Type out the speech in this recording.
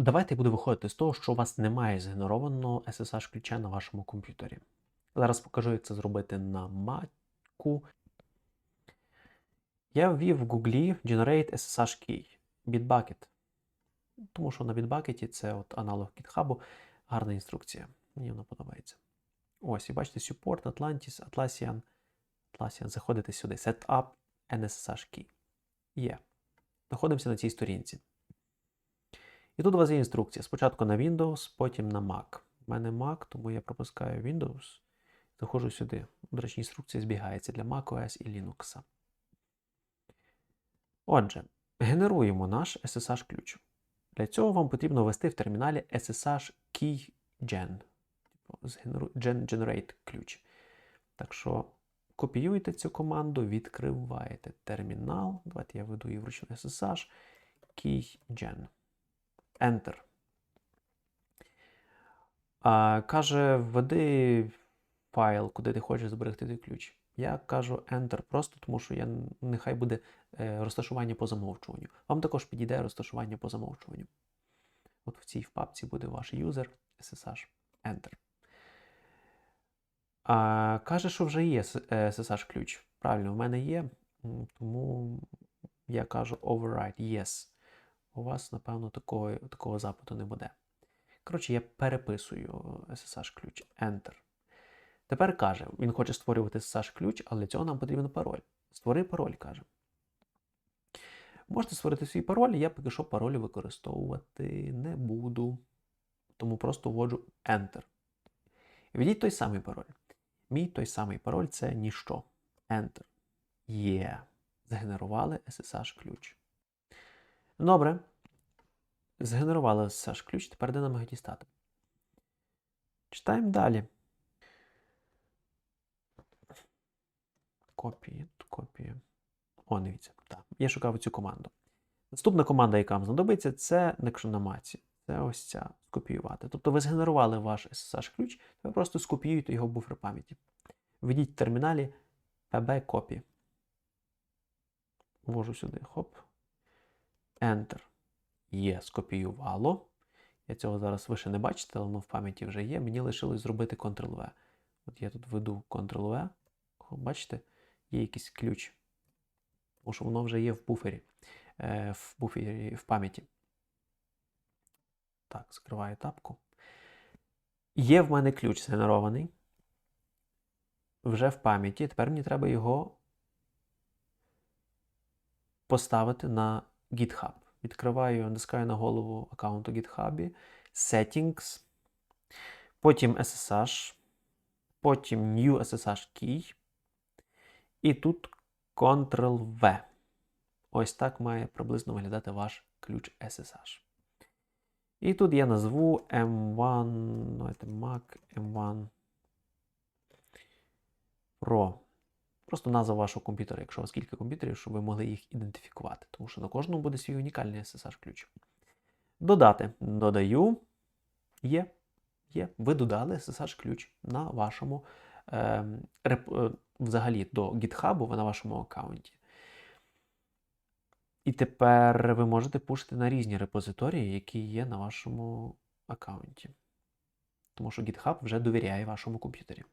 Давайте я буду виходити з того, що у вас немає згенерованого SSH ключа на вашому комп'ютері. Зараз покажу, як це зробити на Mac. Я ввів в Google Generate SSH Key Bitbucket. Тому що на Bitbucket це от аналог GitHub, гарна інструкція. Мені вона подобається. Ось, і бачите, Support, Atlantis, Atlassian. Atlassian. Заходите сюди. Setup NSSH Key. Є. Знаходимося на цій сторінці. І тут у вас є інструкція. Спочатку на Windows, потім на Mac. У мене Mac, тому я пропускаю Windows. Заходжу сюди. До речі, інструкція збігається для macOS і Linux. Отже, генеруємо наш SSH ключ. Для цього вам потрібно ввести в терміналі SSH Key Gen. Gen Generate ключ. Так що копіюєте цю команду, відкриваєте термінал. Давайте я введу її вручну SSH Key Gen. Enter. А, Каже, введи файл, куди ти хочеш зберегти той ключ. Я кажу Enter просто, тому що я, нехай буде е, розташування по замовчуванню. Вам також підійде розташування по замовчуванню. От в цій папці буде ваш юзер SSH Enter. А, Каже, що вже є SSH ключ. Правильно, в мене є, тому я кажу Override Yes. У вас, напевно, такого, такого запиту не буде. Коротше, я переписую SSH ключ Enter. Тепер каже, він хоче створювати SSH ключ, але для цього нам потрібен пароль. Створи пароль, каже. Можете створити свій пароль, я поки що пароль використовувати не буду. Тому просто вводжу Enter. Введіть той самий пароль. Мій той самий пароль це ніщо. Enter. Є. Згенерували SSH ключ. Добре. Згенерували SSH ключ, тепер де нам його дістати. Читаємо далі. Копії, копії. О, дивіться. Так, я шукав цю команду. Наступна команда, яка вам знадобиться, це Nexonamaці. Це ось ця скопіювати. Тобто ви згенерували ваш SSH ключ, ви просто скопіюєте його в буфер пам'яті. Введіть в терміналі pb-copy. Ввожу сюди. Хоп. Enter. Є, скопіювало. Я цього зараз ви ще не бачите, але воно в пам'яті вже є. Мені лишилось зробити Ctrl-V. От я тут веду Ctrl-V. Бачите, є якийсь ключ. Тому що воно вже є в буфері, е, в буфері в пам'яті. Так, закриваю тапку. Є в мене ключ згенерований. Вже в пам'яті. Тепер мені треба його поставити на GitHub. Відкриваю, натискаю на голову аккаунту GitHub, Settings, потім SSH, потім New SSH Key. І тут Ctrl-V. Ось так має приблизно виглядати ваш ключ SSH. І тут я назву M1, давайте Mac M1 Pro. Просто назва вашого комп'ютера, якщо у вас кілька комп'ютерів, щоб ви могли їх ідентифікувати. Тому що на кожному буде свій унікальний SSH-ключ. Додати. Додаю. Є. Є. Ви додали SSH-ключ на вашому е, реп, е, взагалі до GitHub на вашому аккаунті. І тепер ви можете пушити на різні репозиторії, які є на вашому аккаунті. Тому що GitHub вже довіряє вашому комп'ютері.